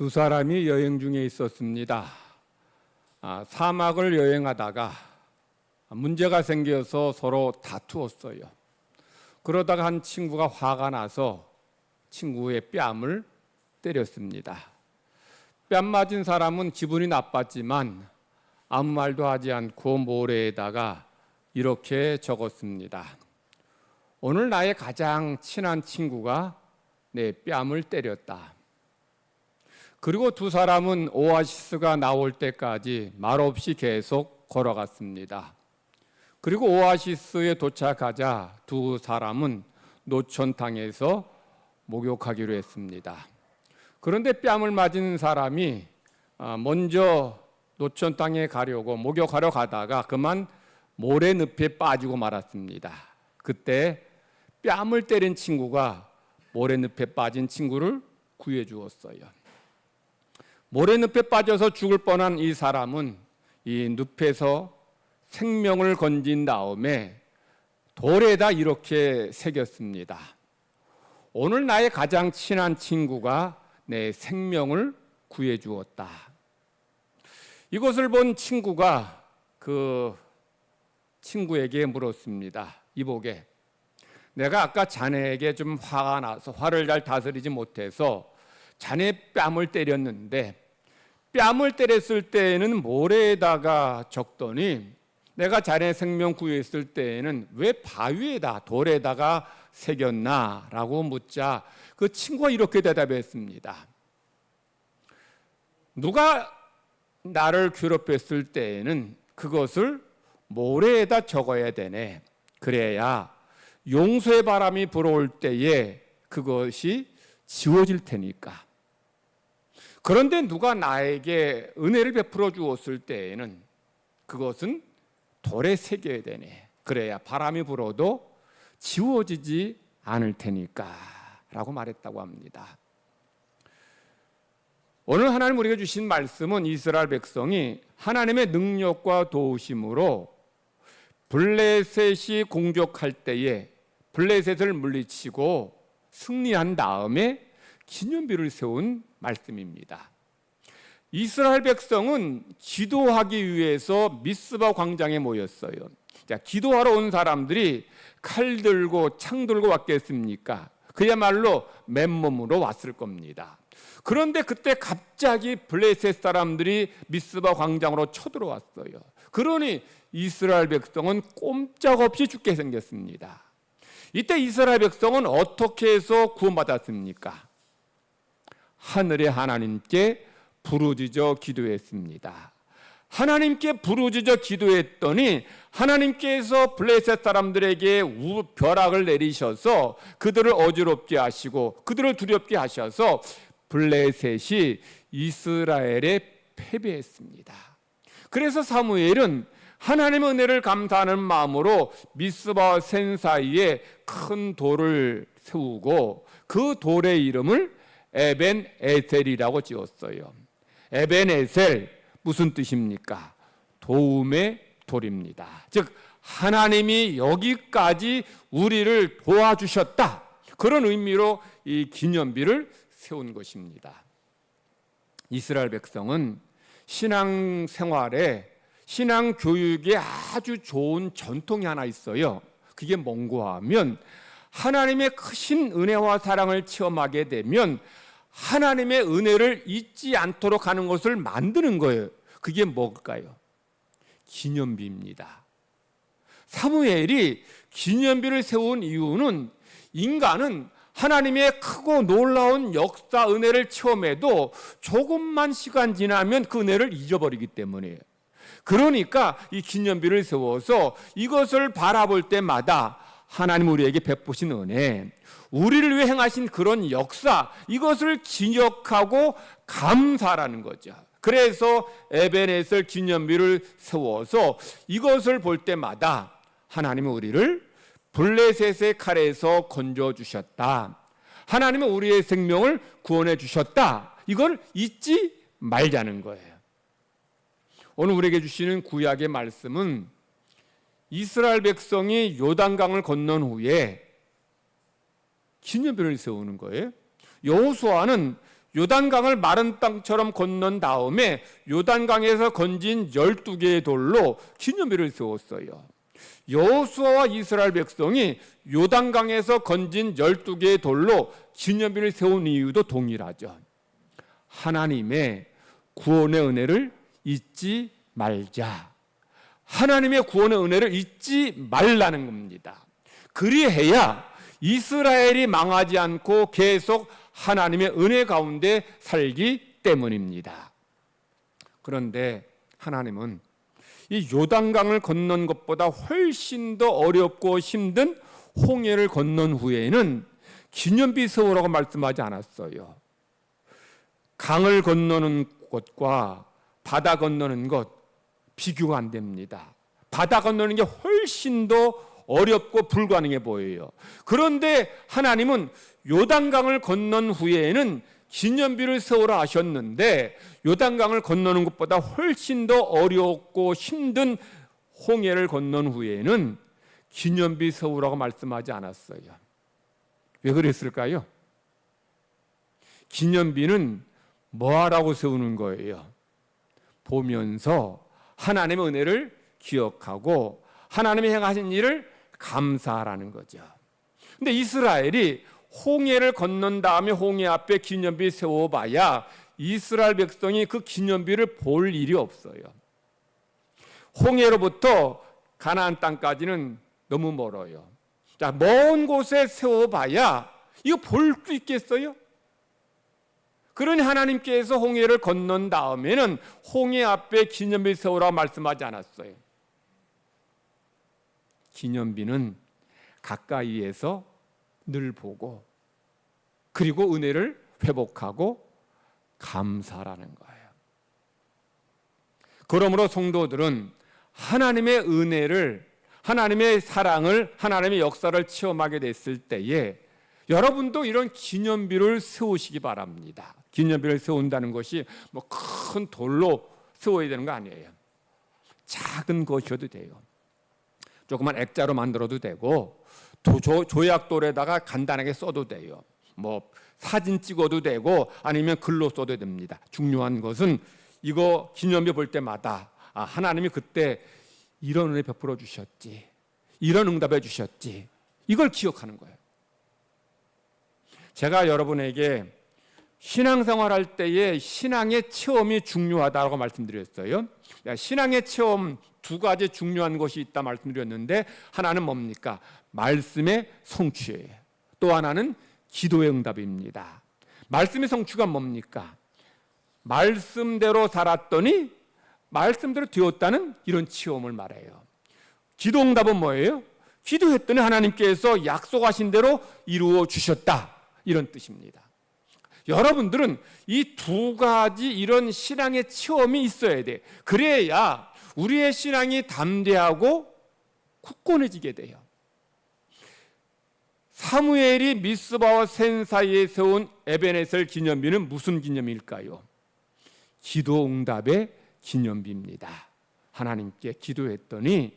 두 사람이 여행 중에 있었습니다. 아, 사막을 여행하다가 문제가 생겨서 서로 다투었어요. 그러다가 한 친구가 화가 나서 친구의 뺨을 때렸습니다. 뺨 맞은 사람은 기분이 나빴지만 아무 말도 하지 않고 모래에다가 이렇게 적었습니다. 오늘 나의 가장 친한 친구가 내 뺨을 때렸다. 그리고 두 사람은 오아시스가 나올 때까지 말없이 계속 걸어갔습니다. 그리고 오아시스에 도착하자 두 사람은 노천탕에서 목욕하기로 했습니다. 그런데 뺨을 맞은 사람이 아, 먼저 노천탕에 가려고 목욕하러 가다가 그만 모래늪에 빠지고 말았습니다. 그때 뺨을 때린 친구가 모래늪에 빠진 친구를 구해 주었어요. 모래늪에 빠져서 죽을 뻔한 이 사람은 이 늪에서 생명을 건진 다음에 돌에다 이렇게 새겼습니다. 오늘 나의 가장 친한 친구가 내 생명을 구해 주었다. 이것을 본 친구가 그 친구에게 물었습니다. 이보게 내가 아까 자네에게 좀 화가 나서 화를 잘 다스리지 못해서 자네 뺨을 때렸는데 뺨을 때렸을 때에는 모래에다가 적더니 내가 자네 생명 구했을 때에는 왜 바위에다 돌에다가 새겼나 라고 묻자 그 친구가 이렇게 대답했습니다. 누가 나를 괴롭혔을 때에는 그것을 모래에다 적어야 되네. 그래야 용서의 바람이 불어올 때에 그것이 지워질 테니까. 그런데 누가 나에게 은혜를 베풀어 주었을 때에는 그것은 돌에 새겨야 되네. 그래야 바람이 불어도 지워지지 않을 테니까. 라고 말했다고 합니다. 오늘 하나님 우리가 주신 말씀은 이스라엘 백성이 하나님의 능력과 도우심으로 블레셋이 공격할 때에 블레셋을 물리치고 승리한 다음에 기념비를 세운 말씀입니다. 이스라엘 백성은 기도하기 위해서 미스바 광장에 모였어요. 자, 기도하러 온 사람들이 칼 들고 창 들고 왔겠습니까? 그야말로 맨몸으로 왔을 겁니다. 그런데 그때 갑자기 블레셋 사람들이 미스바 광장으로 쳐들어왔어요. 그러니 이스라엘 백성은 꼼짝없이 죽게 생겼습니다. 이때 이스라엘 백성은 어떻게 해서 구원받았습니까? 하늘의 하나님께 부르짖어 기도했습니다. 하나님께 부르짖어 기도했더니 하나님께서 블레셋 사람들에게 벼락을 내리셔서 그들을 어지럽게 하시고 그들을 두렵게 하셔서 블레셋이 이스라엘에 패배했습니다. 그래서 사무엘은 하나님의 은혜를 감사하는 마음으로 미스바 센 사이에 큰 돌을 세우고 그 돌의 이름을 에벤 에셀이라고 지었어요. 에벤 에셀 무슨 뜻입니까? 도움의 돌입니다. 즉 하나님이 여기까지 우리를 도와주셨다. 그런 의미로 이 기념비를 세운 것입니다. 이스라엘 백성은 신앙 생활에 신앙 교육에 아주 좋은 전통이 하나 있어요. 그게 뭔가 하면 하나님의 크신 은혜와 사랑을 체험하게 되면 하나님의 은혜를 잊지 않도록 하는 것을 만드는 거예요. 그게 뭘까요? 기념비입니다. 사무엘이 기념비를 세운 이유는 인간은 하나님의 크고 놀라운 역사 은혜를 체험해도 조금만 시간 지나면 그 은혜를 잊어버리기 때문이에요. 그러니까 이 기념비를 세워서 이것을 바라볼 때마다 하나님 우리에게 베푸신 은혜, 우리를 위해 행하신 그런 역사, 이것을 기억하고 감사라는 거죠. 그래서 에베네셀 기념비를 세워서 이것을 볼 때마다 하나님은 우리를 블레셋의 칼에서 건져 주셨다. 하나님은 우리의 생명을 구원해 주셨다. 이걸 잊지 말자는 거예요. 오늘 우리에게 주시는 구약의 말씀은 이스라엘 백성이 요단강을 건넌 후에 기념비를 세우는 거예요. 여호수아는 요단강을 마른 땅처럼 건넌 다음에 요단강에서 건진 12개의 돌로 기념비를 세웠어요. 여호수아와 이스라엘 백성이 요단강에서 건진 12개의 돌로 기념비를 세운 이유도 동일하죠. 하나님의 구원의 은혜를 잊지 말자. 하나님의 구원의 은혜를 잊지 말라는 겁니다. 그리해야 이스라엘이 망하지 않고 계속 하나님의 은혜 가운데 살기 때문입니다. 그런데 하나님은 이 요단강을 건넌 것보다 훨씬 더 어렵고 힘든 홍해를 건넌 후에는 기념비 세우라고 말씀하지 않았어요. 강을 건너는 것과 바다 건너는 것 비교가 안 됩니다. 바다 건너는 게 훨씬 더 어렵고 불가능해 보여요. 그런데 하나님은 요단강을 건넌 후에는 기념비를 세우라 하셨는데 요단강을 건너는 것보다 훨씬 더 어렵고 힘든 홍해를 건넌 후에는 기념비 세우라고 말씀하지 않았어요. 왜 그랬을까요? 기념비는 뭐하라고 세우는 거예요? 보면서 하나님의 은혜를 기억하고 하나님이 행하신 일을 감사하라는 거죠. 근데 이스라엘이 홍해를 건넌 다음에 홍해 앞에 기념비 세워봐야 이스라엘 백성이 그 기념비를 볼 일이 없어요. 홍해로부터 가나안 땅까지는 너무 멀어요. 자, 먼 곳에 세워봐야 이거 볼 수 있겠어요? 그러니 하나님께서 홍해를 건넌 다음에는 홍해 앞에 기념비 세우라고 말씀하지 않았어요. 기념비는 가까이에서 늘 보고 그리고 은혜를 회복하고 감사라는 거예요. 그러므로 성도들은 하나님의 은혜를 하나님의 사랑을 하나님의 역사를 체험하게 됐을 때에 여러분도 이런 기념비를 세우시기 바랍니다. 기념비를 세운다는 것이 뭐 큰 돌로 세워야 되는 거 아니에요. 작은 것이어도 돼요. 조그만 액자로 만들어도 되고 조, 조약돌에다가 간단하게 써도 돼요. 뭐 사진 찍어도 되고 아니면 글로 써도 됩니다. 중요한 것은 이거 기념비 볼 때마다 아, 하나님이 그때 이런 은혜 베풀어 주셨지. 이런 응답해 주셨지. 이걸 기억하는 거예요. 제가 여러분에게 신앙생활 할 때에 신앙의 체험이 중요하다고 말씀드렸어요. 신앙의 체험 두 가지 중요한 것이 있다 말씀드렸는데 하나는 뭡니까? 말씀의 성취예요. 또 하나는 기도의 응답입니다. 말씀의 성취가 뭡니까? 말씀대로 살았더니 말씀대로 되었다는 이런 체험을 말해요. 기도 응답은 뭐예요? 기도했더니 하나님께서 약속하신 대로 이루어 주셨다. 이런 뜻입니다. 여러분들은 이 두 가지 이런 신앙의 체험이 있어야 돼. 그래야 우리의 신앙이 담대하고 굳건해지게 돼요. 사무엘이 미스바와 센 사이에 세운 에베네셀 기념비는 무슨 기념일까요? 기도 응답의 기념비입니다. 하나님께 기도했더니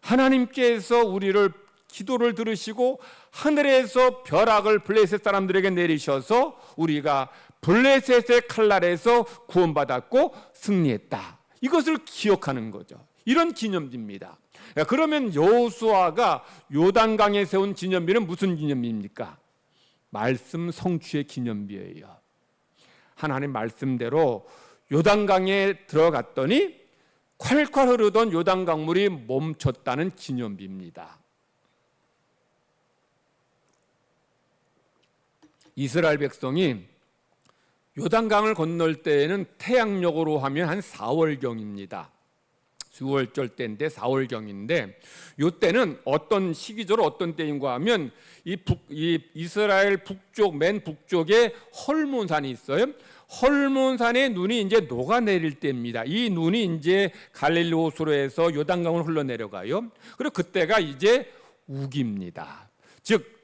하나님께서 우리를 기도를 들으시고 하늘에서 벼락을 블레셋 사람들에게 내리셔서 우리가 블레셋의 칼날에서 구원받았고 승리했다. 이것을 기억하는 거죠. 이런 기념비입니다. 그러면 여호수아가 요단강에 세운 기념비는 무슨 기념비입니까? 말씀 성취의 기념비예요. 하나님 말씀대로 요단강에 들어갔더니 콸콸 흐르던 요단강물이 멈췄다는 기념비입니다. 이스라엘 백성이 요단강을 건널 때에는 태양력으로 하면 한 4월경입니다. 6월절 때인데 4월경인데 요 때는 어떤 시기적으로 어떤 때인가 하면 이, 북, 이 이스라엘 북쪽 맨 북쪽에 헐몬산이 있어요. 헐몬산에 눈이 이제 녹아내릴 때입니다. 이 눈이 이제 갈릴리 호수로 해서 요단강을 흘러내려가요. 그리고 그때가 이제 우기입니다. 즉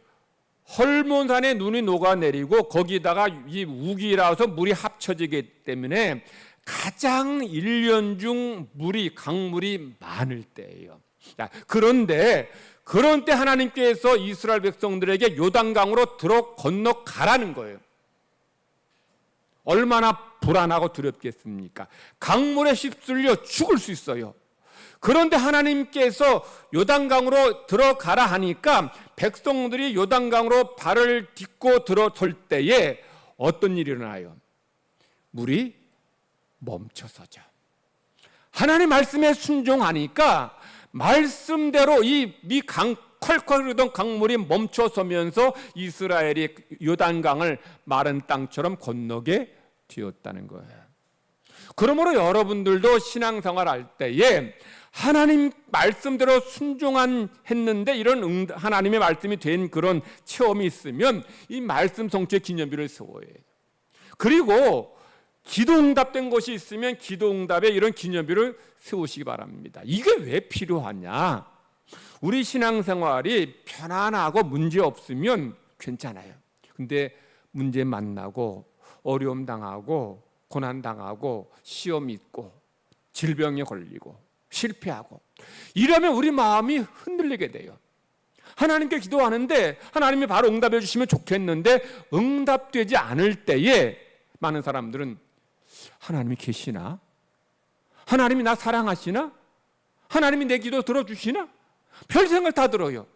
헐몬산에 눈이 녹아내리고 거기다가 이 우기라서 물이 합쳐지기 때문에 가장 1년 중 물이 강물이 많을 때예요. 자, 그런데 그런 때 하나님께서 이스라엘 백성들에게 요단강으로 들어 건너 가라는 거예요. 얼마나 불안하고 두렵겠습니까? 강물에 휩쓸려 죽을 수 있어요. 그런데 하나님께서 요단강으로 들어가라 하니까 백성들이 요단강으로 발을 딛고 들어설 때에 어떤 일이 일어나요? 물이 멈춰서죠. 하나님 말씀에 순종하니까 말씀대로 이 미강 콸콸 흐르던 강물이 멈춰서면서 이스라엘이 요단강을 마른 땅처럼 건너게 되었다는 거예요. 그러므로 여러분들도 신앙생활 할 때에 하나님 말씀대로 순종한 했는데 이런 응, 하나님의 말씀이 된 그런 체험이 있으면 이 말씀 성취의 기념비를 세워야 해요. 그리고 기도 응답된 것이 있으면 기도 응답에 이런 기념비를 세우시기 바랍니다. 이게 왜 필요하냐? 우리 신앙생활이 편안하고 문제 없으면 괜찮아요. 근데 문제 만나고 어려움 당하고 고난 당하고 시험 있고 질병에 걸리고 실패하고 이러면 우리 마음이 흔들리게 돼요. 하나님께 기도하는데 하나님이 바로 응답해 주시면 좋겠는데 응답되지 않을 때에 많은 사람들은 하나님이 계시나? 하나님이 나 사랑하시나? 하나님이 내 기도 들어주시나? 별 생각 다 들어요.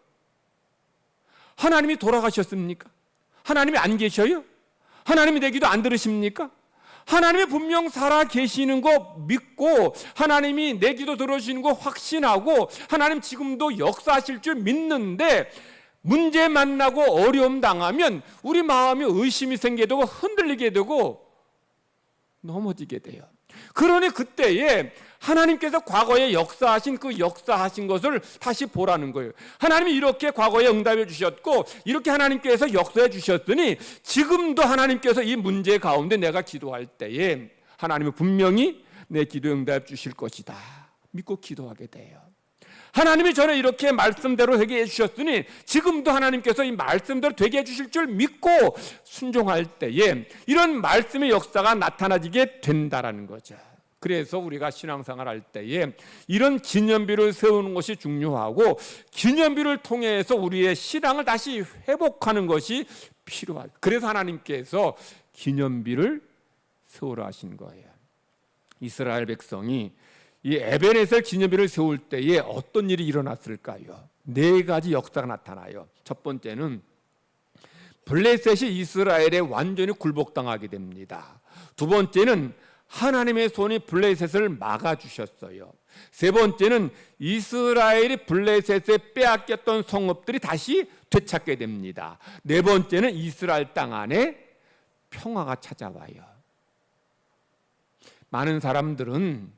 하나님이 돌아가셨습니까? 하나님이 안 계셔요? 하나님이 내 기도 안 들으십니까? 하나님이 분명 살아 계시는 거 믿고 하나님이 내 기도 들어주시는 거 확신하고 하나님 지금도 역사하실 줄 믿는데 문제 만나고 어려움 당하면 우리 마음이 의심이 생기게 되고 흔들리게 되고 넘어지게 돼요. 그러니 그때에 하나님께서 과거에 역사하신 그 역사하신 것을 다시 보라는 거예요. 하나님이 이렇게 과거에 응답해 주셨고 이렇게 하나님께서 역사해 주셨으니 지금도 하나님께서 이 문제 가운데 내가 기도할 때에 하나님은 분명히 내 기도 응답해 주실 것이다. 믿고 기도하게 돼요. 하나님이 저를 이렇게 말씀대로 되게 해주셨으니 지금도 하나님께서 이 말씀대로 되게 해주실 줄 믿고 순종할 때에 이런 말씀의 역사가 나타나지게 된다라는 거죠. 그래서 우리가 신앙생활 할 때에 이런 기념비를 세우는 것이 중요하고 기념비를 통해서 우리의 신앙을 다시 회복하는 것이 필요하다. 그래서 하나님께서 기념비를 세우라 하신 거예요. 이스라엘 백성이 이 에베네셀 기념비를 세울 때에 어떤 일이 일어났을까요? 네 가지 역사가 나타나요. 첫 번째는 블레셋이 이스라엘에 완전히 굴복당하게 됩니다. 두 번째는 하나님의 손이 블레셋을 막아 주셨어요. 세 번째는 이스라엘이 블레셋에 빼앗겼던 성읍들이 다시 되찾게 됩니다. 네 번째는 이스라엘 땅 안에 평화가 찾아와요. 많은 사람들은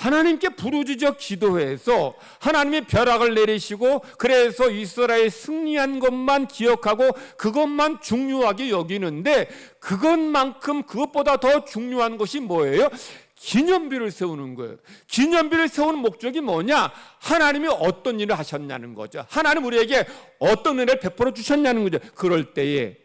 하나님께 부르짖어 기도해서 하나님의 벼락을 내리시고 그래서 이스라엘 승리한 것만 기억하고 그것만 중요하게 여기는데 그것만큼 그것보다 더 중요한 것이 뭐예요? 기념비를 세우는 거예요. 기념비를 세우는 목적이 뭐냐? 하나님이 어떤 일을 하셨냐는 거죠. 하나님 우리에게 어떤 은혜를 베풀어 주셨냐는 거죠. 그럴 때에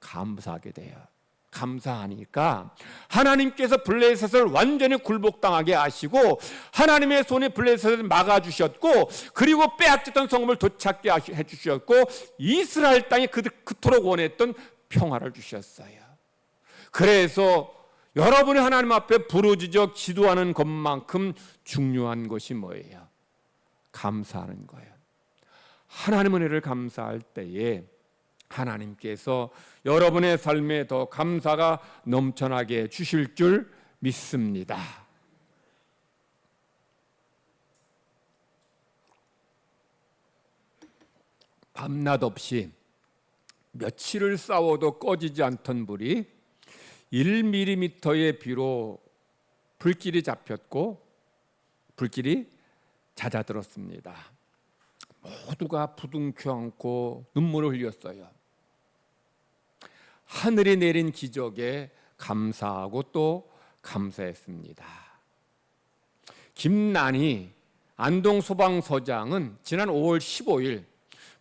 감사하게 돼요. 감사하니까 하나님께서 블레셋을 완전히 굴복당하게 하시고 하나님의 손에 블레셋을 막아주셨고 그리고 빼앗겼던 성읍을 도찾게 해주셨고 이스라엘 땅에 그토록 원했던 평화를 주셨어요. 그래서 여러분이 하나님 앞에 부르짖어 기도하는 것만큼 중요한 것이 뭐예요? 감사하는 거예요. 하나님 은혜를 감사할 때에 하나님께서 여러분의 삶에 더 감사가 넘쳐나게 주실 줄 믿습니다. 밤낮 없이 며칠을 싸워도 꺼지지 않던 불이 1mm의 비로 불길이 잡혔고 불길이 잦아들었습니다. 모두가 부둥켜 안고 눈물을 흘렸어요. 하늘이 내린 기적에 감사하고 또 감사했습니다. 김난희 안동 소방서장은 지난 5월 15일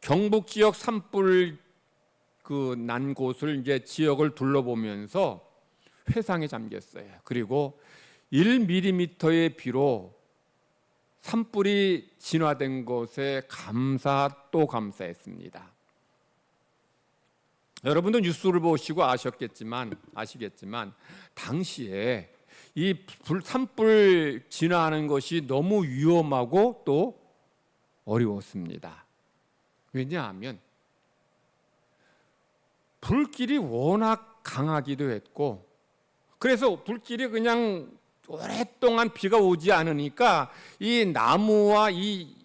경북 지역 산불 그 난 곳을 이제 지역을 둘러보면서 회상에 잠겼어요. 그리고 1mm의 비로 산불이 진화된 것에 감사 또 감사했습니다. 여러분도 뉴스를 보시고 아셨겠지만 아시겠지만 당시에 이 불, 산불 진화하는 것이 너무 위험하고 또 어려웠습니다. 왜냐하면 불길이 워낙 강하기도 했고 그래서 불길이 그냥 오랫동안 비가 오지 않으니까 이 나무와 이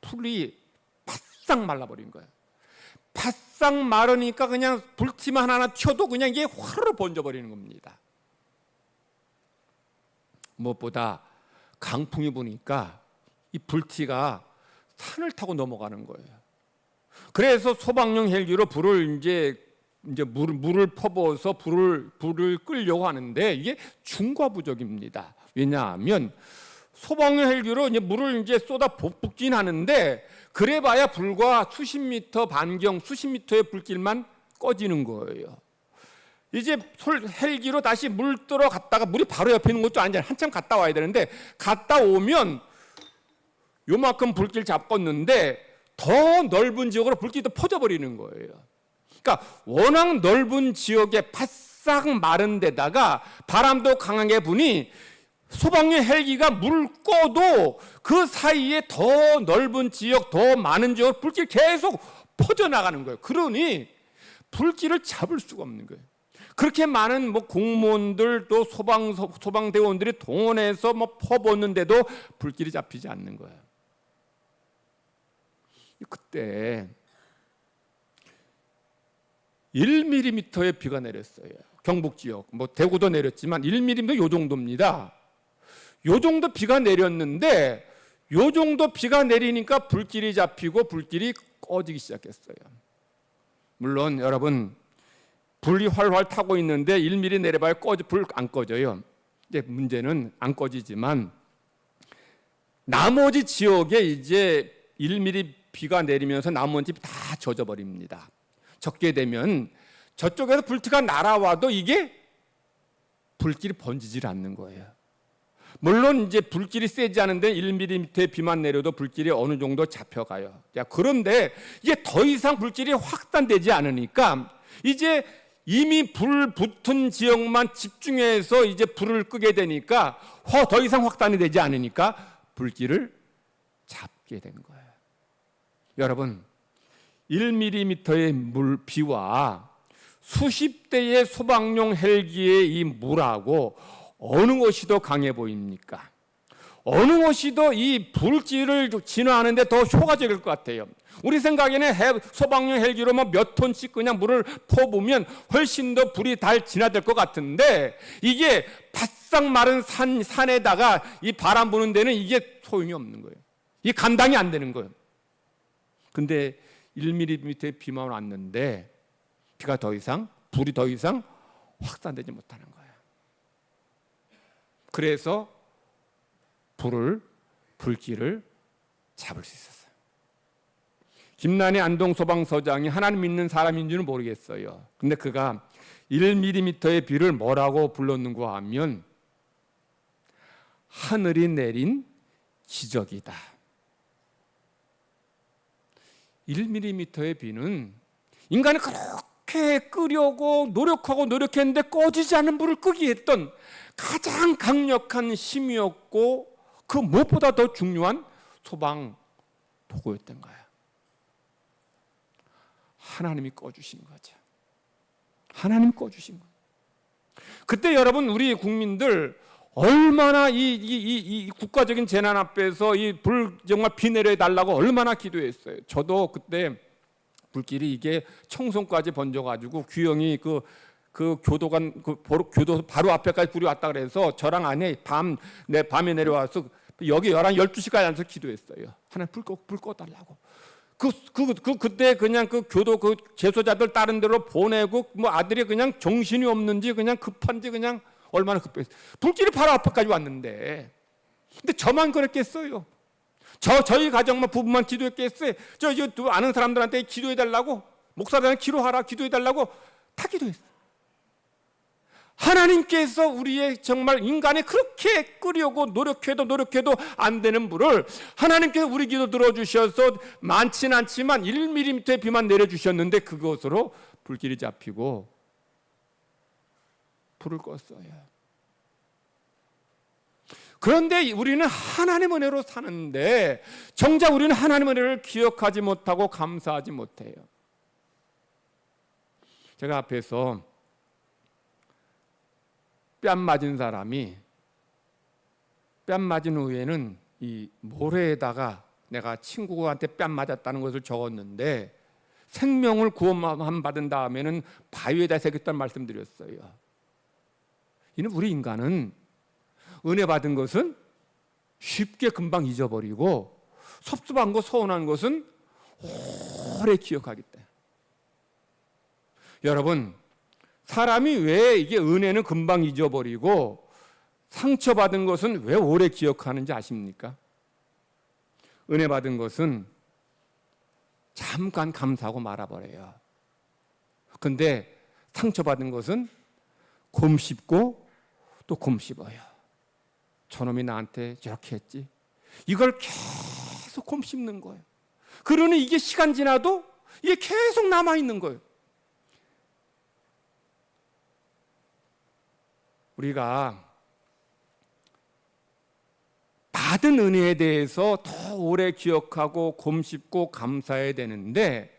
풀이 바싹 말라버린 거예요. 바싹 마르니까 그냥 불티만 하나 튀어도 그냥 이게 화르르 번져버리는 겁니다. 무엇보다 강풍이 부니까 이 불티가 산을 타고 넘어가는 거예요. 그래서 소방용 헬기로 불을 이제 이제 물, 물을 퍼부어서 불을 불을 끌려고 하는데 이게 중과부적입니다. 왜냐하면 소방용 헬기로 이제 물을 이제 쏟아 붓긴 하는데 그래봐야 불과 수십 미터 반경 수십 미터의 불길만 꺼지는 거예요. 이제 솔 헬기로 다시 물 뜨러 갔다가 물이 바로 옆에 있는 것도 아니잖아요. 한참 갔다 와야 되는데 갔다 오면 요만큼 불길 잡았는데 더 넓은 지역으로 불길이 또 퍼져버리는 거예요. 그러니까 워낙 넓은 지역에 바싹 마른 데다가 바람도 강하게 부니 소방용 헬기가 물을 꺼도 그 사이에 더 넓은 지역, 더 많은 지역 불길 계속 퍼져나가는 거예요. 그러니 불길을 잡을 수가 없는 거예요. 그렇게 많은 뭐 공무원들 또 소방 소방대원들이 동원해서 뭐 퍼붓는데도 불길이 잡히지 않는 거예요. 그때 1mm의 비가 내렸어요. 경북 지역, 뭐 대구도 내렸지만 1mm도 요 정도입니다. 요 정도 비가 내렸는데 요 정도 비가 내리니까 불길이 잡히고 불길이 꺼지기 시작했어요. 물론 여러분 불이 활활 타고 있는데 1mm 내려봐야 꺼지 불 안 꺼져요. 이제 문제는 안 꺼지지만 나머지 지역에 이제 1mm 비가 내리면서 나머지 다 젖어 버립니다. 적게 되면 저쪽에서 불티가 날아와도 이게 불길이 번지질 않는 거예요. 물론 이제 불길이 세지 않은데 1mm의 비만 내려도 불길이 어느 정도 잡혀가요. 자, 그런데 이게 더 이상 불길이 확산되지 않으니까 이제 이미 불 붙은 지역만 집중해서 이제 불을 끄게 되니까 더 이상 확산이 되지 않으니까 불길을 잡게 된 거예요. 여러분, 1mm의 물 비와 수십 대의 소방용 헬기의 이 물하고 어느 것이 더 강해 보입니까? 어느 것이 더 이 불길을 진화하는데 더 효과적일 것 같아요. 우리 생각에는 소방용 헬기로 뭐몇 톤씩 그냥 물을 퍼부면 훨씬 더 불이 달 진화될 것 같은데 이게 바싹 마른 산, 산에다가 이 바람 부는 데는 이게 소용이 없는 거예요. 이 감당이 안 되는 거예요. 근데 1mm의 비만 왔는데 비가 더 이상 불이 더 이상 확산되지 못하는. 그래서 불을 불길을 잡을 수 있었어요. 김난희 안동 소방서장이 하나님 믿는 사람인 지는 모르겠어요. 근데 그가 1mm의 비를 뭐라고 불렀는가 하면 하늘이 내린 기적이다. 1mm의 비는 인간이 그렇게 끄려고 노력하고 노력했는데 꺼지지 않는 불을 끄기 했던 가장 강력한 힘이었고 그 무엇보다 더 중요한 소방 도구였던 거예요. 하나님이 꺼주신 거죠. 하나님 꺼주신 거예요. 그때 여러분 우리 국민들 얼마나 이, 이, 이, 이 국가적인 재난 앞에서 이 불 정말 비 내려 달라고 얼마나 기도했어요. 저도 그때 불길이 이게 청송까지 번져가지고 규영이 그, 그 교도관 그 교도 바로 앞에까지 불이 왔다 그래서 저랑 아내 밤 내 밤에 내려와서 여기 열한 열두 시까지 앉아서 기도했어요. 하나님 불 꺼, 불 꺼달라고. 그, 그, 그, 그때 그냥 그 교도 그 제소자들 다른 데로 보내고 뭐 아들이 그냥 정신이 없는지 그냥 급한지 그냥 얼마나 급했어요. 불길이 바로 앞에까지 왔는데. 근데 저만 그랬겠어요. 저, 저희 가정만 부부만 기도했겠어요. 저, 저, 아는 사람들한테 기도해달라고, 목사들한테 기도하라, 기도해달라고 다 기도했어요. 하나님께서 우리의 정말 인간이 그렇게 끄려고 노력해도 노력해도 안 되는 불을 하나님께서 우리 기도 들어주셔서 많진 않지만 1mm의 비만 내려주셨는데 그것으로 불길이 잡히고 불을 껐어요. 그런데 우리는 하나님 은혜로 사는데 정작 우리는 하나님 은혜를 기억하지 못하고 감사하지 못해요. 제가 앞에서 뺨 맞은 사람이 뺨 맞은 후에는 이 모래에다가 내가 친구한테 뺨 맞았다는 것을 적었는데 생명을 구원 받은 다음에는 바위에다 새겼다는 말씀드렸어요. 이는 우리 인간은 은혜 받은 것은 쉽게 금방 잊어버리고 섭섭한 거 서운한 것은 오래 기억하기 때문에 여러분 사람이 왜 이게 은혜는 금방 잊어버리고 상처받은 것은 왜 오래 기억하는지 아십니까? 은혜 받은 것은 잠깐 감사하고 말아버려요. 근데 상처받은 것은 곰씹고 또 곰씹어요. 저놈이 나한테 저렇게 했지. 이걸 계속 곰씹는 거예요. 그러니 이게 시간 지나도 이게 계속 남아있는 거예요. 우리가 받은 은혜에 대해서 더 오래 기억하고 곰씹고 감사해야 되는데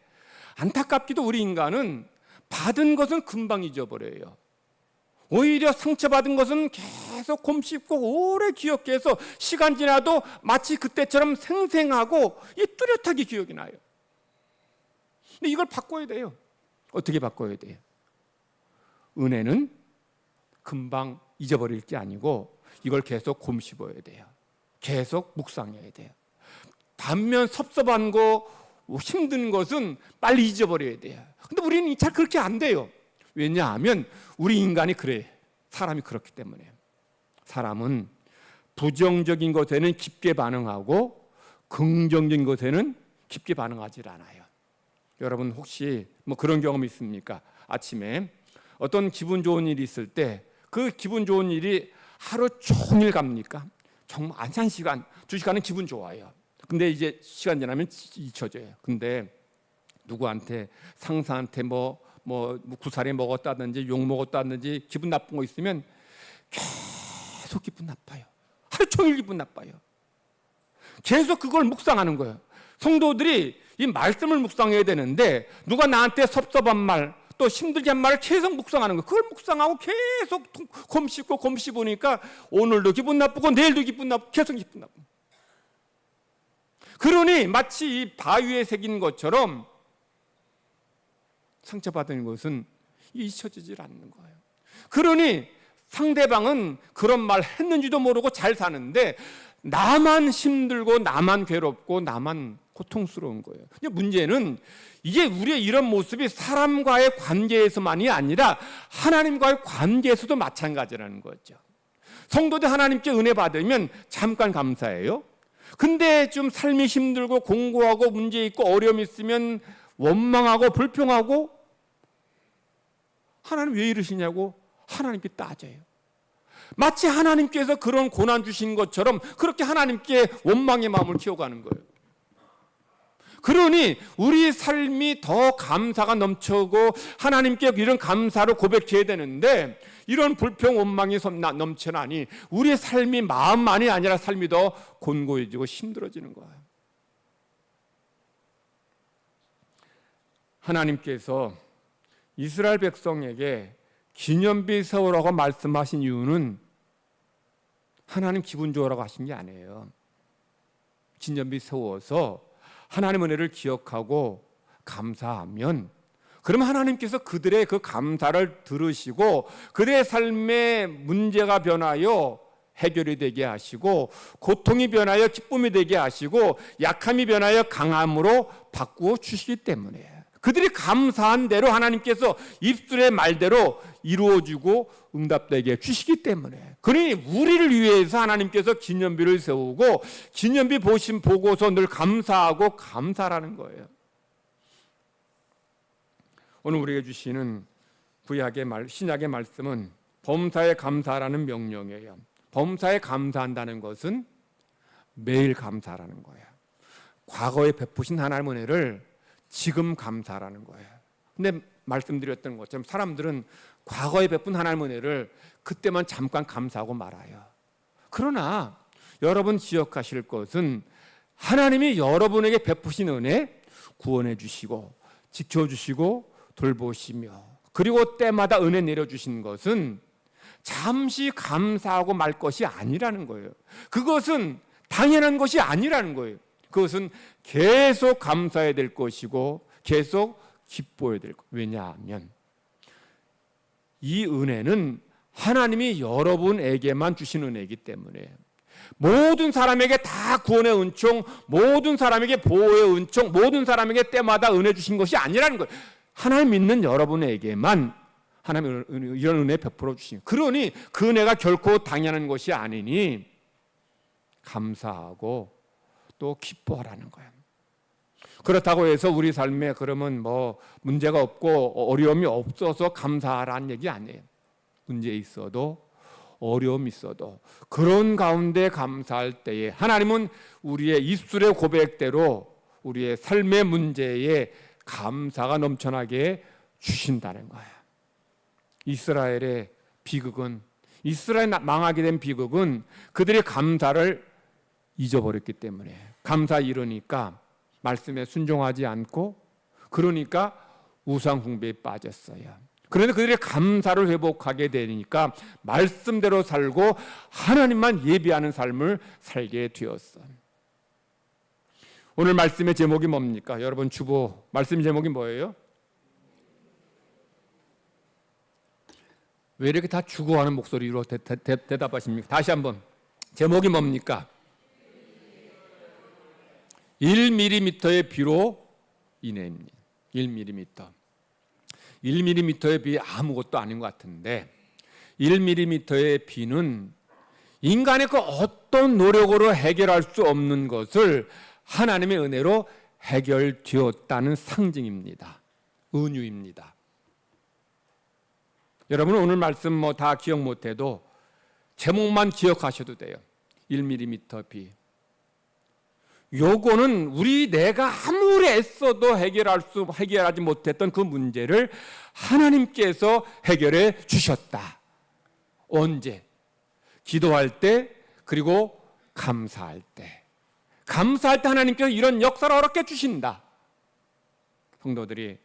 안타깝게도 우리 인간은 받은 것은 금방 잊어버려요. 오히려 상처받은 것은 계속 곰씹고 오래 기억해서 시간 지나도 마치 그때처럼 생생하고 이 뚜렷하게 기억이 나요. 근데 이걸 바꿔야 돼요. 어떻게 바꿔야 돼요? 은혜는 금방 잊어버릴 게 아니고 이걸 계속 곰씹어야 돼요. 계속 묵상해야 돼요. 반면 섭섭한 거 힘든 것은 빨리 잊어버려야 돼요. 근데 우리는 잘 그렇게 안 돼요. 왜냐하면 우리 인간이 그래. 사람이 그렇기 때문에. 사람은 부정적인 것에는 깊게 반응하고 긍정적인 것에는 깊게 반응하지 않아요. 여러분 혹시 뭐 그런 경험 있습니까? 아침에 어떤 기분 좋은 일이 있을 때 그 기분 좋은 일이 하루 종일 갑니까? 정말 한 시간, 두 시간은 기분 좋아요. 근데 이제 시간 지나면 잊혀져요. 근데 누구한테 상사한테 뭐, 뭐, 뭐 구사리 먹었다든지 욕 먹었다든지 기분 나쁜 거 있으면 계속 기분 나빠요. 하루 종일 기분 나빠요. 계속 그걸 묵상하는 거예요. 성도들이 이 말씀을 묵상해야 되는데 누가 나한테 섭섭한 말, 또 힘들게 한 말을 계속 묵상하는 거. 그걸 묵상하고 계속 곰 씹고 곰 씹으니까 오늘도 기분 나쁘고 내일도 기분 나쁘고 계속 기분 나쁘고. 그러니 마치 이 바위에 새긴 것처럼 상처받은 것은 잊혀지질 않는 거예요. 그러니 상대방은 그런 말 했는지도 모르고 잘 사는데 나만 힘들고 나만 괴롭고 나만 고통스러운 거예요. 근데 문제는 이게 우리의 이런 모습이 사람과의 관계에서만이 아니라 하나님과의 관계에서도 마찬가지라는 거죠. 성도들 하나님께 은혜 받으면 잠깐 감사해요. 근데 좀 삶이 힘들고 공고하고 문제 있고 어려움 있으면 원망하고 불평하고 하나님 왜 이러시냐고 하나님께 따져요. 마치 하나님께서 그런 고난 주신 것처럼 그렇게 하나님께 원망의 마음을 키워가는 거예요. 그러니 우리 삶이 더 감사가 넘쳐고 하나님께 이런 감사를 고백해야 되는데 이런 불평 원망이 넘쳐나니 우리의 삶이 마음만이 아니라 삶이 더 곤고해지고 힘들어지는 거예요. 하나님께서 이스라엘 백성에게 기념비 세우라고 말씀하신 이유는 하나님 기분 좋으라고 하신 게 아니에요. 기념비 세워서 하나님 은혜를 기억하고 감사하면 그러면 하나님께서 그들의 그 감사를 들으시고 그들의 삶의 문제가 변하여 해결이 되게 하시고 고통이 변하여 기쁨이 되게 하시고 약함이 변하여 강함으로 바꾸어 주시기 때문에 그들이 감사한 대로 하나님께서 입술의 말대로 이루어주고 응답되게 주시기 때문에 그러니 우리를 위해서 하나님께서 기념비를 세우고 기념비 보신 보고서 늘 감사하고 감사라는 거예요. 오늘 우리에게 주시는 구약의 말 신약의 말씀은 범사에 감사라는 명령이에요. 범사에 감사한다는 것은 매일 감사라는 거예요. 과거에 베푸신 하나님 은혜를 지금 감사라는 거예요. 근데 말씀드렸던 것처럼 사람들은 과거에 베푼 하나님 은혜를 그때만 잠깐 감사하고 말아요. 그러나 여러분 기억하실 것은 하나님이 여러분에게 베푸신 은혜 구원해 주시고 지켜 주시고 돌보시며 그리고 때마다 은혜 내려 주신 것은 잠시 감사하고 말 것이 아니라는 거예요. 그것은 당연한 것이 아니라는 거예요. 그것은 계속 감사해야 될 것이고 계속 기뻐해야 될 것. 왜냐하면 이 은혜는 하나님이 여러분에게만 주신 은혜이기 때문에 모든 사람에게 다 구원의 은총, 모든 사람에게 보호의 은총, 모든 사람에게 때마다 은혜 주신 것이 아니라는 거예요. 하나님 믿는 여러분에게만 하나님 이런 은혜 베풀어 주신. 그러니 그 은혜가 결코 당연한 것이 아니니 감사하고 또 기뻐하라는 거예요. 그렇다고 해서 우리 삶에 그러면 뭐 문제가 없고 어려움이 없어서 감사하라는 얘기 아니에요. 문제 있어도 어려움 있어도 그런 가운데 감사할 때에 하나님은 우리의 입술의 고백대로 우리의 삶의 문제에 감사가 넘쳐나게 주신다는 거예요. 이스라엘의 비극은 이스라엘 망하게 된 비극은 그들의 감사를 잊어버렸기 때문에 감사 이러니까 말씀에 순종하지 않고 그러니까 우상 숭배에 빠졌어요. 그런데 그들의 감사를 회복하게 되니까 말씀대로 살고 하나님만 예비하는 삶을 살게 되었어. 오늘 말씀의 제목이 뭡니까? 여러분 주보 말씀 제목이 뭐예요? 왜 이렇게 다 주고하는 목소리로 대, 대, 대답하십니까? 다시 한번 제목이 뭡니까? 1mm의 비로 이내입니다. 1mm. 1mm의 비 아무것도 아닌 것 같은데 1mm의 비는 인간의 그 어떤 노력으로 해결할 수 없는 것을 하나님의 은혜로 해결되었다는 상징입니다. 은유입니다. 여러분 오늘 말씀 뭐 다 기억 못해도 제목만 기억하셔도 돼요. 1mm 비. 요거는 우리 내가 아무리 애써도 해결할 수 해결하지 못했던 그 문제를 하나님께서 해결해 주셨다. 언제? 기도할 때 그리고 감사할 때. 감사할 때 하나님께서 이런 역사를 허락해 주신다. 성도들이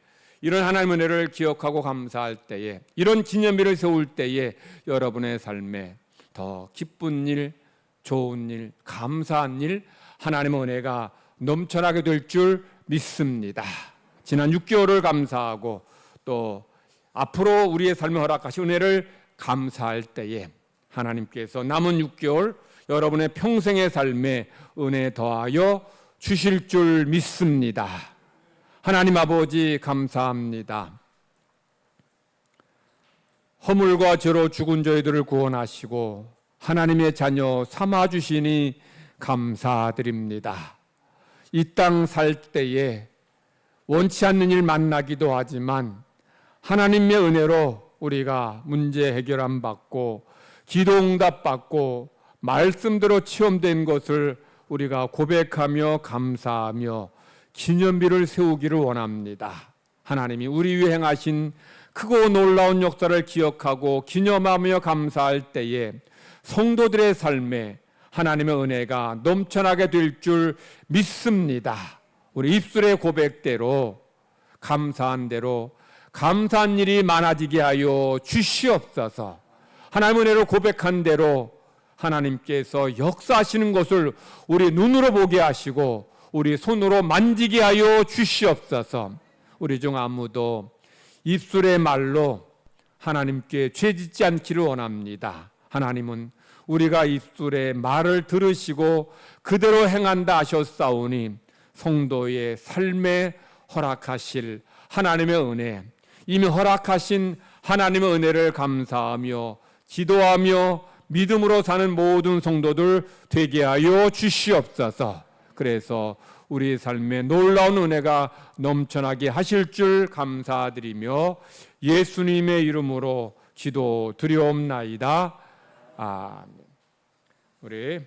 이런 하나님의 은혜를 기억하고 감사할 때에 이런 기념일을 세울 때에 여러분의 삶에 더 기쁜 일, 좋은 일, 감사한 일 하나님의 은혜가 넘쳐나게 될 줄 믿습니다. 지난 6개월을 감사하고 또 앞으로 우리의 삶에 허락하신 은혜를 감사할 때에 하나님께서 남은 6개월 여러분의 평생의 삶에 은혜 더하여 주실 줄 믿습니다. 하나님 아버지 감사합니다. 허물과 죄로 죽은 저희들을 구원하시고 하나님의 자녀 삼아 주시니 감사드립니다. 이 땅 살 때에 원치 않는 일 만나기도 하지만 하나님의 은혜로 우리가 문제 해결함 받고 기도 응답 받고 말씀대로 체험된 것을 우리가 고백하며 감사하며 기념비를 세우기를 원합니다. 하나님이 우리 위해 행하신 크고 놀라운 역사를 기억하고 기념하며 감사할 때에 성도들의 삶에 하나님의 은혜가 넘쳐나게 될 줄 믿습니다. 우리 입술의 고백대로 감사한 대로 감사한 일이 많아지게 하여 주시옵소서. 하나님의 은혜로 고백한 대로 하나님께서 역사하시는 것을 우리 눈으로 보게 하시고 우리 손으로 만지게 하여 주시옵소서. 우리 중 아무도 입술의 말로 하나님께 죄 짓지 않기를 원합니다. 하나님은 우리가 입술의 말을 들으시고 그대로 행한다 하셨사오니 성도의 삶에 허락하실 하나님의 은혜, 이미 허락하신 하나님의 은혜를 감사하며 기도하며 믿음으로 사는 모든 성도들 되게 하여 주시옵소서. 그래서 우리 삶에 놀라운 은혜가 넘쳐나게 하실 줄 감사드리며 예수님의 이름으로 기도 드리옵나이다. 아멘. 우리